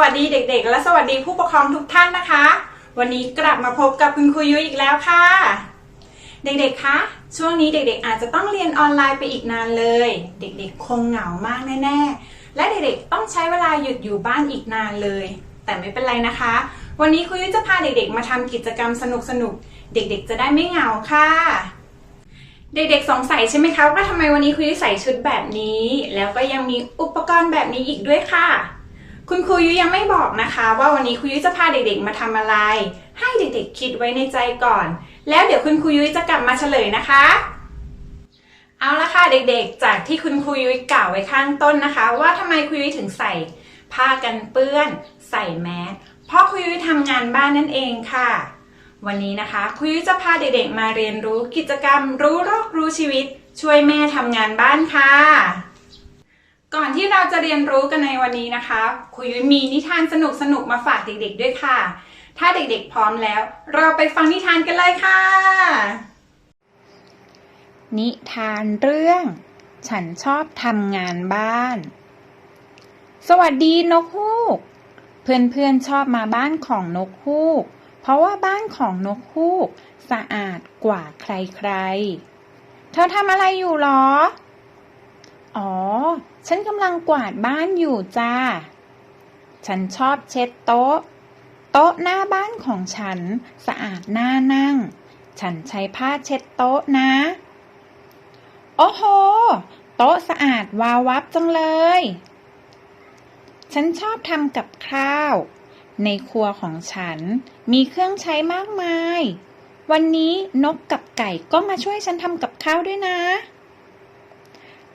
วัสดีค่ะสวัสดีเด็กๆ และสวัสดีผู้ปกครองทุกท่านนะคะ วันนี้กลับมาพบกับคุณครูยุ้ยอีกแล้วค่ะ เด็กๆ คะ ช่วงนี้เด็กๆ อาจจะต้องเรียนออนไลน์ไปอีกนานเลย เด็กๆ คงเหงามากแน่ๆ และเด็กๆ ต้องใช้เวลาหยุดอยู่บ้านอีกนานเลย แต่ไม่เป็นไรนะคะ วันนี้ครูยุ้ยจะพาเด็กๆ มาทำกิจกรรมสนุกๆ เด็กๆ จะได้ไม่เหงาค่ะเด็กๆสงสัยใช่ไหมคะว่าทำไมวันนี้ครูยุ้ยใส่ชุดแบบนี้ แล้วก็ยังมีอุปกรณ์แบบนี้อีกด้วยค่ะ คุณครูยุ้ยยังไม่บอกนะคะ ว่าวันนี้ครูยุ้ยจะพาเด็กๆมาทำอะไร ให้เด็กๆคิดไว้ในใจก่อน แล้วเดี๋ยวคุณครูยุ้ยจะกลับมาเฉลยนะคะ เอาละค่ะเด็กๆ จากที่คุณครูยุ้ยกล่าวไว้ข้างต้นนะคะ ว่าทำไมครูยุ้ยถึงใส่ผ้ากันเปื้อน ใส่แมสเพราะครูยุ้ยทำงานบ้านนั่นเองค่ะ วันนี้นะคะครูยุ้ยจะพาเด็กๆมาเรียนรู้กิจกรรม รู้โรครู้ชีวิต ช่วยแม่ทำงานบ้านค่ะ ก่อนที่เราจะเรียนรู้กันในวันนี้นะคะคุยุ้ยมีนิทานสนุกๆมาฝากเด็กๆด้วยค่ะ ถ้าเด็กๆพร้อมแล้ว เราไปฟังนิทานกันเลยค่ะ นิทานเรื่อง ฉันชอบทำงานบ้าน สวัสดีนกฮูก เพื่อนๆชอบมาบ้านของนกฮูก เพราะว่าบ้านของนกฮูก สะอาดกว่าใครๆ เธอทำอะไรอยู่หรอ อ๋อ ฉันกำลังกวาดบ้านอยู่จ้า ฉันชอบเช็ดโต๊ะ โต๊ะหน้าบ้านของฉันสะอาดน่านั่ง ฉันใช้ผ้าเช็ดโต๊ะนะ โอ้โห โต๊ะสะอาดวาววับจังเลย ฉันชอบทำกับข้าว ในครัวของฉันมีเครื่องใช้มากมาย วันนี้นกกับไก่ก็มาช่วยฉันทำกับข้าวด้วยนะ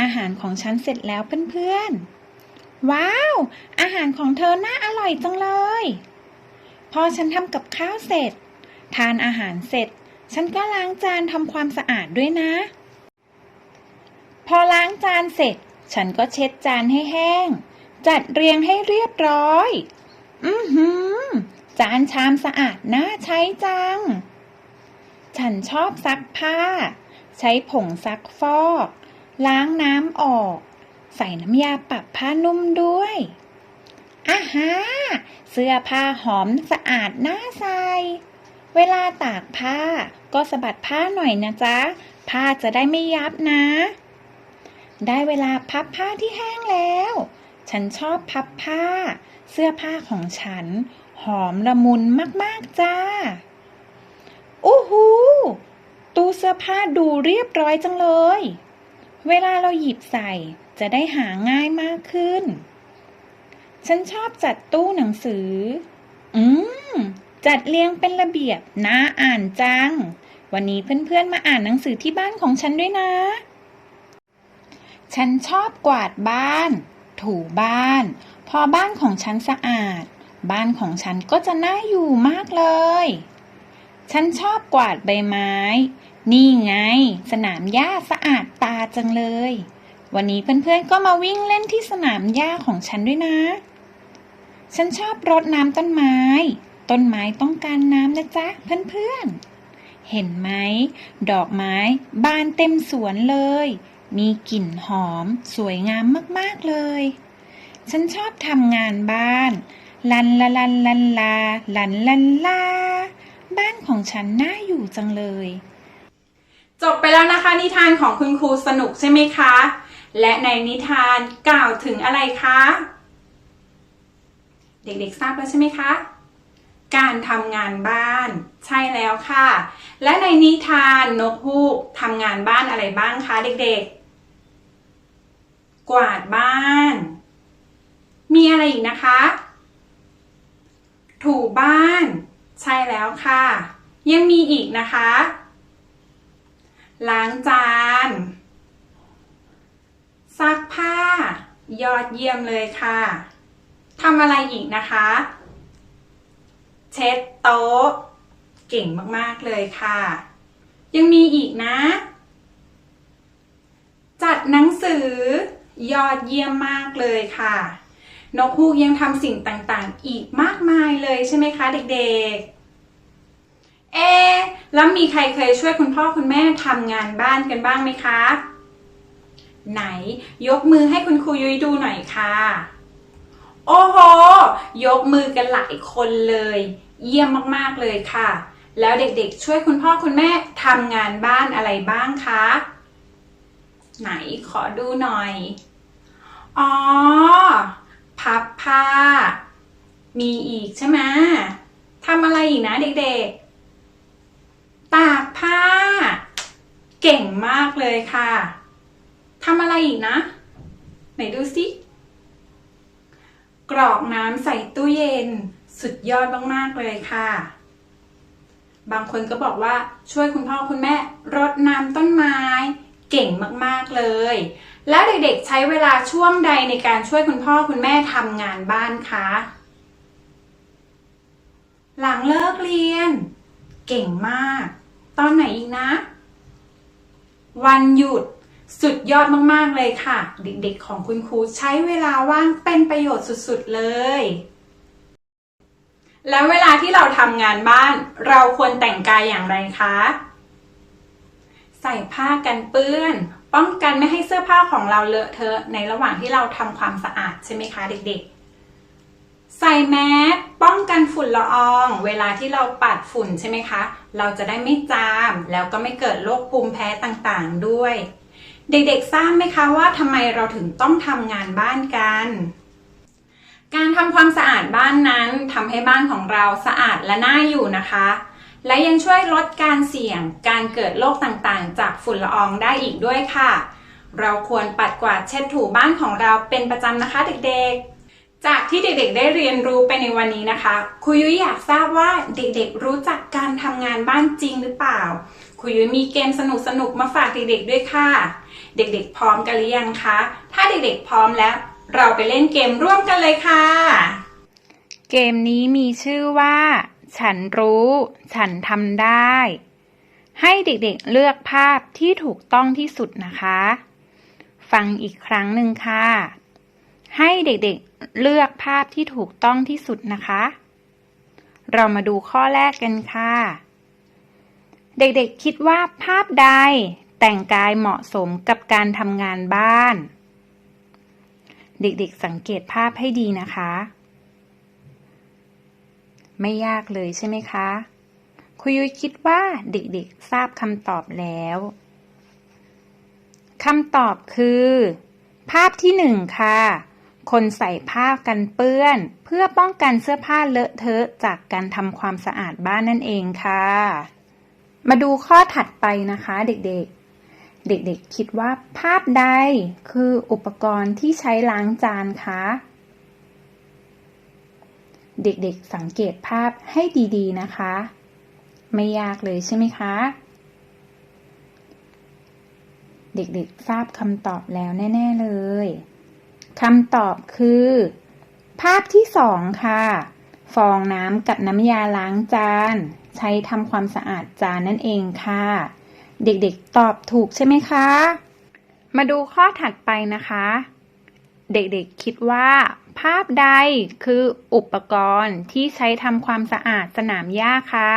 อาหารของฉันเสร็จแล้วเพื่อนๆ ว้าว อาหารของเธอน่าอร่อยจังเลย พอฉันทำกับข้าวเสร็จ ทานอาหารเสร็จ ฉันก็ล้างจานทำความสะอาดด้วยนะ พอล้างจานเสร็จ ฉันก็เช็ดจานให้แห้ง จัดเรียงให้เรียบร้อย อือหือ จานชามสะอาดน่าใช้จัง ฉันชอบซักผ้า ใช้ผงซักฟอก ล้างน้ำออก ใส่น้ำยาปรับผ้านุ่มด้วยอาฮาเสื้อผ้าหอมสะอาดน่าใส่เวลาตากผ้าก็สะบัดผ้าหน่อยนะจ๊ะ ผ้าจะได้ไม่ยับนะ ได้เวลาพับผ้าที่แห้งแล้ว ฉันชอบพับผ้า เสื้อผ้าของฉัน หอมละมุนมากๆจ้าโอ้โหตู้เสื้อผ้าดูเรียบร้อยจังเลย เวลาเราหยิบใส่จะได้หาง่ายมากขึ้น ฉันชอบจัดตู้หนังสือ อืม จัดเรียงเป็นระเบียบน่าอ่านจัง วันนี้เพื่อนๆมาอ่านหนังสือที่บ้านของฉันด้วยนะ ฉันชอบกวาดบ้าน ถูบ้าน พอบ้านของฉันสะอาด บ้านของฉันก็จะน่าอยู่มากเลย ฉันชอบกวาดใบไม้ นี่ไง สนามหญ้าสะอาดตาจังเลย วันนี้เพื่อนๆก็มาวิ่งเล่นที่สนามหญ้าของฉันด้วยนะ ฉันชอบรดน้ำต้นไม้ ต้นไม้ต้องการน้ำนะจ๊ะเพื่อนๆ เห็นไหม ดอกไม้บานเต็มสวนเลย มีกลิ่นหอม สวยงามมากๆเลย ฉันชอบทำงานบ้าน ลันละลันลันลาลันลันลาบ้านของฉันน่าอยู่จังเลย จบไปแล้วนะคะ นิทานของคุณครูสนุกใช่ไหมคะ และในนิทานกล่าวถึงอะไรคะ เด็กๆทราบแล้วใช่ไหมคะ การทำงานบ้าน ใช่แล้วค่ะ และในนิทานนกฮูกทำงานบ้านอะไรบ้างคะเด็กๆ กวาดบ้าน มีอะไรอีกนะคะ ถูบ้าน ใช่แล้วค่ะ ยังมีอีกนะคะ ล้างจาน ซักผ้า ยอดเยี่ยมเลยค่ะทำอะไรอีกนะคะ เช็ดโต๊ะ เก่งมากๆเลยค่ะ ยังมีอีกนะ จัดหนังสือยอดเยี่ยมมากเลยค่ะ นกฮูกยังทำสิ่งต่างๆ อีกมากมายเลยใช่ไหมคะเด็กๆ เอ แล้วมีใครเคยช่วยคุณพ่อคุณแม่ทำงานบ้านกันบ้างไหมคะ ไหนยกมือให้คุณครูยุ้ยดูหน่อยค่ะ โอ้โห ยกมือกันหลายคนเลย เยี่ยมมากๆเลยค่ะ แล้วเด็กๆ ช่วยคุณพ่อคุณแม่ทำงานบ้านอะไรบ้างคะ ไหนขอดูหน่อย อ๋อ พับผ้า มีอีกใช่ไหมทำอะไรอีกนะเด็กๆ ตากผ้า เก่งมากเลยค่ะทำอะไรอีกนะ ไหนดูสิกรอกน้ำใส่ตู้เย็นสุดยอดมากๆเลยค่ะ บางคนก็บอกว่าช่วยคุณพ่อคุณแม่รดน้ำต้นไม้ เก่งมากๆเลย แล้วเด็กๆใช้เวลาช่วงใดในการช่วยคุณพ่อคุณแม่ทำงานบ้านคะ หลังเลิกเรียน เก่งมาก ตอนไหนอีกนะ วันหยุดสุดยอดมากๆเลยค่ะ เด็กๆของคุณครูใช้เวลาว่างเป็นประโยชน์สุดๆเลย แล้วเวลาที่เราทำงานบ้าน เราควรแต่งกายอย่างไรคะ ใส่ผ้ากันเปื้อน ป้องกันไม่ให้เสื้อผ้าของเราเลอะเทอะในระหว่างที่เราทำความสะอาดใช่ไหมคะเด็กๆ ใส่แมสป้องกันฝุ่นละออง เวลาที่เราปัดฝุ่นใช่ไหมคะ เราจะได้ไม่จาม แล้วก็ไม่เกิดโรคภูมิแพ้ต่างๆด้วย เด็กๆทราบไหมคะว่าทำไมเราถึงต้องทำงานบ้านกัน การทำความสะอาดบ้านนั้นทำให้บ้านของเราสะอาดและน่าอยู่นะคะ และยังช่วยลดการเสี่ยงการเกิดโรคต่างๆ จากฝุ่นละอองได้อีกด้วยค่ะ เราควรปัดกวาดเช็ดถูบ้านของเราเป็นประจำนะคะเด็กๆ จากที่เด็กๆ ได้เรียนรู้ไปในวันนี้นะคะครูยุ้ยอยากทราบว่าเด็กๆ รู้จักการทำงานบ้านจริงหรือเปล่าครูยุ้ยมีเกมสนุกๆ มาฝากเด็กๆ ด้วยค่ะ เด็กๆ พร้อมกันหรือยังคะ ถ้าเด็กๆ พร้อมแล้ว เราไปเล่นเกมร่วมกันเลยค่ะ เกมนี้มีชื่อว่า ฉันรู้ ฉันทำได้ ให้เด็กๆ เลือกภาพที่ถูกต้องที่สุดนะคะ ฟังอีกครั้งหนึ่งค่ะ ให้เด็กๆ เลือกภาพที่ถูกต้องที่สุดนะคะ เรามาดูข้อแรกกันค่ะ เด็กๆคิดว่าภาพใดแต่งกายเหมาะสมกับการทำงานบ้าน เด็กๆสังเกตภาพให้ดีนะคะ ไม่ยากเลยใช่ไหมคะครูยุ้ยคิดว่าเด็กๆทราบคำตอบแล้วคำตอบคือ ภาพที่หนึ่งค่ะ คนใส่ผ้ากันเปื้อน เพื่อป้องกันเสื้อผ้าเลอะเทอะจากการทำความสะอาดบ้านนั่นเองค่ะ มาดูข้อถัดไปนะคะเด็กๆ เด็กๆ คิดว่าภาพใดคืออุปกรณ์ที่ใช้ล้างจานคะ เด็กๆ สังเกตภาพให้ดีๆนะคะ ไม่ยากเลยใช่ไหมคะ เด็กๆ ทราบคำตอบแล้วแน่ ๆ เลย คำตอบคือ ภาพที่สองค่ะ ฟองน้ำกับน้ำยาล้างจาน ใช้ทำความสะอาดจานนั่นเองค่ะ เด็กๆตอบถูกใช่ไหมคะ มาดูข้อถัดไปนะคะ เด็กๆคิดว่า ภาพใดคืออุปกรณ์ที่ใช้ทำความสะอาดสนามหญ้าคะ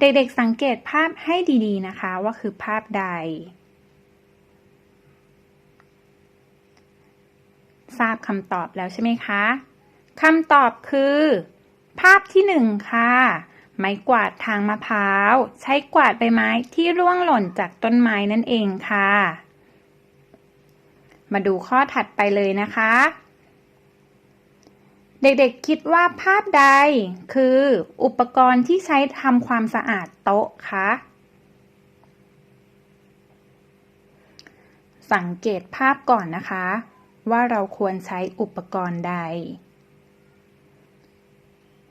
เด็กๆสังเกตภาพให้ดีๆนะคะว่าคือภาพใด ทราบคำตอบแล้วใช่ไหมคะคำตอบคือ ภาพที่หนึ่งค่ะ ไม้กวาดทางมะพร้าว ใช้กวาดใบไม้ที่ร่วงหล่นจากต้นไม้นั่นเองค่ะ มาดูข้อถัดไปเลยนะคะ เด็กๆคิดว่าภาพใดคืออุปกรณ์ที่ใช้ทำความสะอาดโต๊ะคะสังเกตภาพก่อนนะคะ ว่าเราควรใช้อุปกรณ์ใด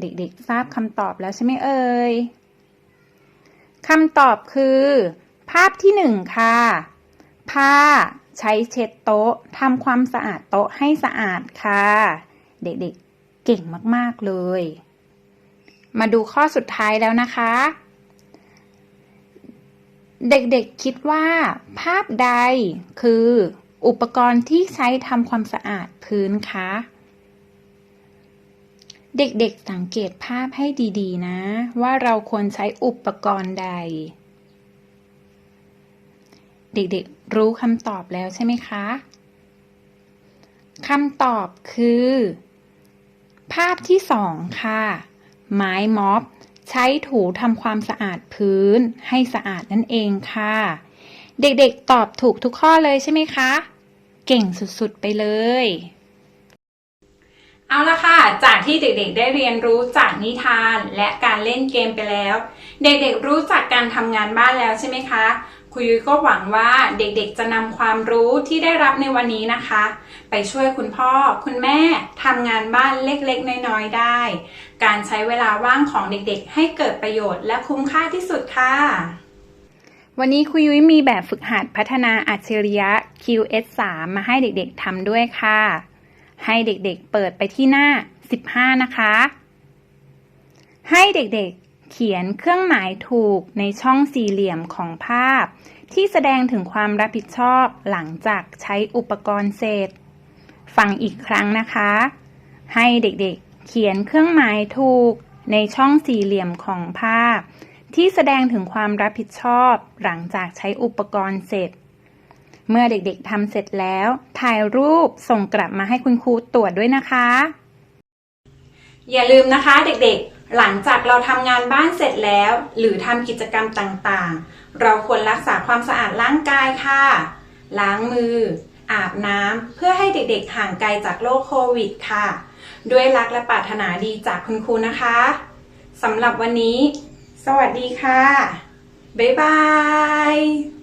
เด็กๆ ทราบคำตอบแล้วใช่ไหมเอ่ยคำตอบคือ ภาพที่หนึ่งค่ะ ผ้าใช้เช็ดโต๊ะทำความสะอาดโต๊ะให้สะอาดค่ะ เด็กๆ เก่งมากๆเลย มาดูข้อสุดท้ายแล้วนะคะ เด็กๆคิดว่า ภาพใดคือ อุปกรณ์ที่ใช้ทำความสะอาดพื้นคะ เด็กๆสังเกตภาพให้ดีๆ นะ ว่าเราควรใช้อุปกรณ์ใด เด็กๆรู้คำตอบแล้วใช่ไหมคะคำตอบคือ ภาพที่สองค่ะ ไม้ม็อบ ใช้ถูทำความสะอาดพื้นให้สะอาดนั่นเองค่ะ เด็กๆตอบถูกทุกข้อเลยใช่ไหมคะ เก่งสุดๆไปเลย เอาละค่ะ จากที่เด็กๆได้เรียนรู้จากนิทานและการเล่นเกมไปแล้ว เด็กๆรู้จักการทำงานบ้านแล้วใช่ไหมคะครูยุ้ยก็หวังว่าเด็กๆจะนำความรู้ที่ได้รับในวันนี้นะคะ ไปช่วยคุณพ่อคุณแม่ทำงานบ้านเล็กๆ น้อยๆได้ การใช้เวลาว่างของเด็กๆ ให้เกิดประโยชน์และคุ้มค่าที่สุดค่ะ วันนี้ครูยุ้ยมีแบบฝึกหัดพัฒนาอัจฉริยะ QS3 มาให้เด็กๆทำด้วยค่ะ ให้เด็กๆเปิดไปที่หน้า 15 นะคะ ให้เด็กๆเขียนเครื่องหมายถูกในช่องสี่เหลี่ยมของภาพ ที่แสดงถึงความรับผิดชอบหลังจากใช้อุปกรณ์เสร็จ ฟังอีกครั้งนะคะ ให้เด็กๆเขียนเครื่องหมายถูกในช่องสี่เหลี่ยมของภาพ ที่แสดงถึงความรับผิดชอบหลังจากใช้อุปกรณ์เสร็จ เมื่อเด็กๆทำเสร็จแล้ว ถ่ายรูปส่งกลับมาให้คุณครูตรวจด้วยนะคะ อย่าลืมนะคะเด็กๆ หลังจากเราทำงานบ้านเสร็จแล้ว หรือทำกิจกรรมต่างๆ เราควรรักษาความสะอาดร่างกายค่ะ ล้างมือ อาบน้ำเพื่อให้เด็กๆห่างไกลจากโรคโควิดค่ะ ด้วยรักและปรารถนาดีจากคุณครูนะคะสำหรับวันนี้ สวัสดีค่ะ บ๊ายบาย